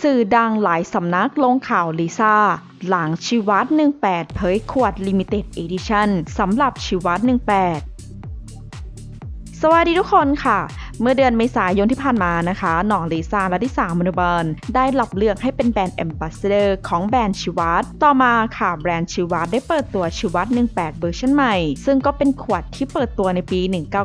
สื่อดังหลายสำนักลงข่าวลิซ่า หลังชีวัต18 เผยขวดลิมิเต็ดเอ dition สำหรับชีวัต18 สวัสดีทุกคนค่ะ เมื่อเดือนเมษายนที่ผ่านมานะคะหน่องลิซ่าและดิสามนุบาลได้รับเลือกให้เป็นแบรนด์แอมบาสเดอร์ของแบรนด์ชิวัตต่อมาค่ะแบรนด์ชิวัตได้เปิดตัวชิวัต18 เวอร์ชันใหม่ ซึ่งก็เป็นขวดที่เปิดตัวในปี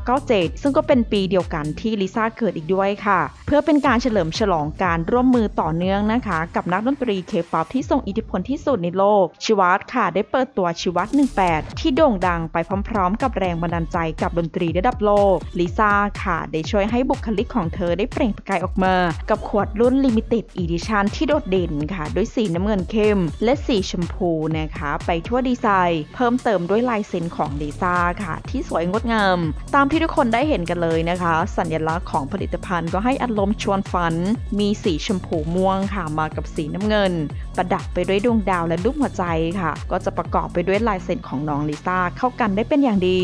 1997 ซึ่งก็เป็นปีเดียวกันที่ลิซ่าเกิดอีกด้วยค่ะ เพื่อเป็นการเฉลิมฉลองการร่วมมือต่อเนื่องนะคะ กับนักดนตรีเคป๊อปที่ทรงอิทธิพลที่สุดในโลก ชิวัตค่ะ ได้เปิดตัวชิวัต18 ที่โด่งดังไปพร้อม ๆ กับแรงบันดาลใจกับดนตรีระดับโลกลิซ่าค่ะได้ช่วยให้บุคลิกของเธอได้เปล่งประกายออกมา กับขวดรุ่น Limited Edition ที่โดดเด่นค่ะ ด้วยสีน้ำเงินเข้ม และสีชมพูนะคะ ไปทั่วดีไซน์ เพิ่มเติมด้วยลายเซ็นของลิซ่าค่ะ ที่สวยงดงาม ตามที่ทุกคนได้เห็นกันเลยนะคะ สัญลักษณ์ของผลิตภัณฑ์ก็ให้อารมณ์ชวนฝัน มีสีชมพูม่วงค่ะมากับสีน้ำเงิน ประดับไปด้วยดวงดาวและรูปหัวใจค่ะ ก็จะประกอบไปด้วยลายเซ็นของน้องลิซ่าเข้ากันได้เป็นอย่างดี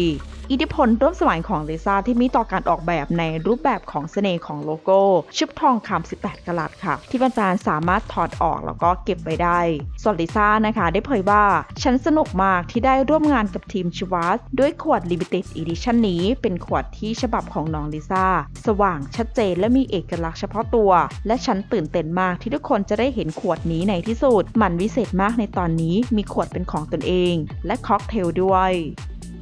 อิทธิพลร่วมสมัยของลิซ่าที่มีต่อการออกแบบในรูปแบบของเสน่ห์ของโลโก้ ชุบทองคำ 18 กะลัดค่ะ ที่แฟนๆสามารถถอดออกแล้วก็เก็บไว้ได้ส่วนลิซ่านะคะ ได้เผยว่า ฉันสนุกมากที่ได้ร่วมงานกับทีมชวัสด้วยขวด Limited Edition นี้ เป็นขวดที่ฉบับของน้องลิซ่า สว่างชัดเจนและมีเอกลักษณ์เฉพาะตัว และฉันตื่นเต้นมากที่ทุกคนจะได้เห็นขวดนี้ในที่สุด มันวิเศษมากในตอนนี้มีขวดเป็นของตนเอง และค็อกเทลด้วย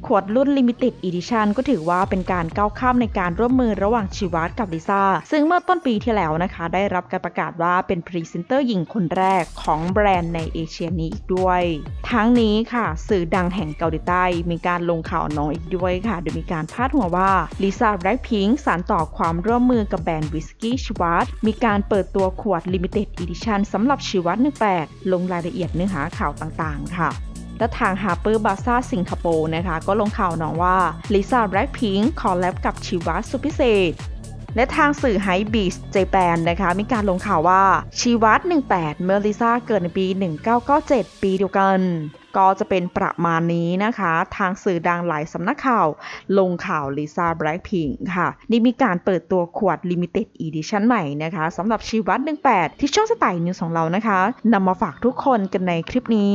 ขวดรุ่น Limited Edition ก็ถือว่าเป็นการก้าวข้ามในการร่วมมือระหว่างชีวัตกับลิซ่า ซึ่งเมื่อต้นปีที่แล้วนะคะ ได้รับการประกาศว่าเป็นพรีเซนเตอร์หญิงคนแรกของแบรนด์ในเอเชียนี้อีกด้วย ทั้งนี้ค่ะ สื่อดังแห่งเกาหลีใต้ มีการลงข่าวน้องอีกด้วยค่ะ โดยมีการพาดหัวว่าลิซ่าแบล็คพิงค์สานต่อความร่วมมือกับแบรนด์วิสกี้ชีวัตมีการเปิดตัวขวด Limited Edition สำหรับชีวัต18ลงรายละเอียดเนื้อหาข่าวต่างๆ ค่ะ และทาง Harper Bazaar สิงคโปร์นะคะ ก็ลงข่าวน้องว่าลิซ่าแบล็คพิงค์คอลแลบกับชิวะสุดพิเศษและทางสื่อไฮบีสเจแปนนะคะมีการลงข่าวว่าชีวัต18 เมื่อลิซ่าเกิดในปี 1997 ปีเดียวกัน ก็จะเป็นประมาณนี้นะคะ ทางสื่อดังหลายสำนักข่าว ลงข่าวลิซ่าแบล็คพิงค์ค่ะนี่มีการเปิดตัวขวด Limited Edition ใหม่นะคะสำหรับชีวัต18 ที่ช่องสไตล์นิวของเรานะคะนำมาฝากทุกคนกันในคลิปนี้